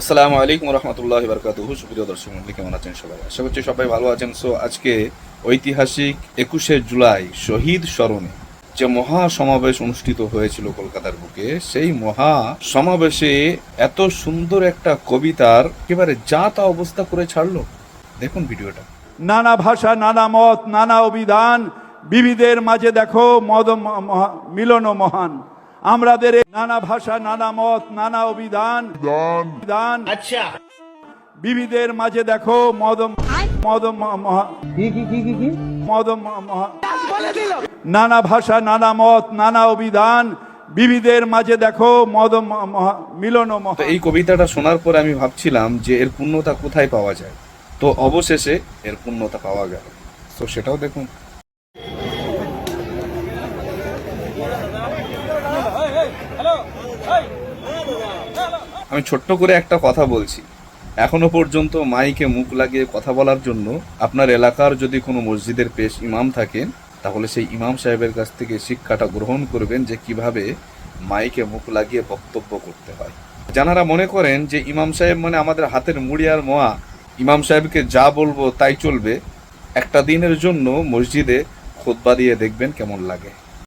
আসসালামু আলাইকুম রহমতুল্লাহ বরকাতুহু সুপ্রিয় দর্শক মন্ডলী, কেমন আছেন সবাই? আশা করছি সবাই ভালো আছেন। সো আজকে ঐতিহাসিক একুশে জুলাই শহীদ স্মরণে যে মহা সমাবেশ অনুষ্ঠিত হয়েছিল কলকাতার বুকে, সেই মহা সমাবেশে এত সুন্দর একটা কবিতার একেবারে যা তা অবস্থা করে ছাড়লো। দেখুন ভিডিওটা। নানা ভাষা, নানা মত, নানা অভিধান বিবিধের মাঝে দেখো মদ মিলন মহান। আমাদের নানা ভাষা নানা মত নানা অভিধান। বিধান আচ্ছা। বিবিধের মাঝে দেখো মদ মদ ম- মহা- মদ মহা- নানা ভাষা নানা মত নানা অভিধান। বিবিধের মাঝে দেখো মদ ম- মহা- মিলন এই কবিতাটা শোনার পরে আমি ভাবছিলাম যে এর পূর্ণতা কোথায় পাওয়া যায়? তো অবশেষে এর পূর্ণতা পাওয়া গেল। তো সেটাও দেখুন। আমি ছোট্ট করে একটা কথা বলছি। এখনও পর্যন্ত মাইকে মুখ লাগিয়ে কথা বলার জন্য আপনার এলাকার যদি কোনো মসজিদের পেশ ইমাম থাকেন, তাহলে সেই ইমাম সাহেবের কাছ থেকে শিক্ষাটা গ্রহণ করবেন যে কীভাবে মাইকে মুখ লাগিয়ে বক্তব্য করতে হয়। যারা মনে করেন যে ইমাম সাহেব মানে আমাদের হাতের মুড়ি আর মোয়া, ইমাম সাহেবকে যা বলব তাই চলবে, একটা দিনের জন্য মসজিদে খোদবা দিয়ে দেখবেন কেমন লাগে।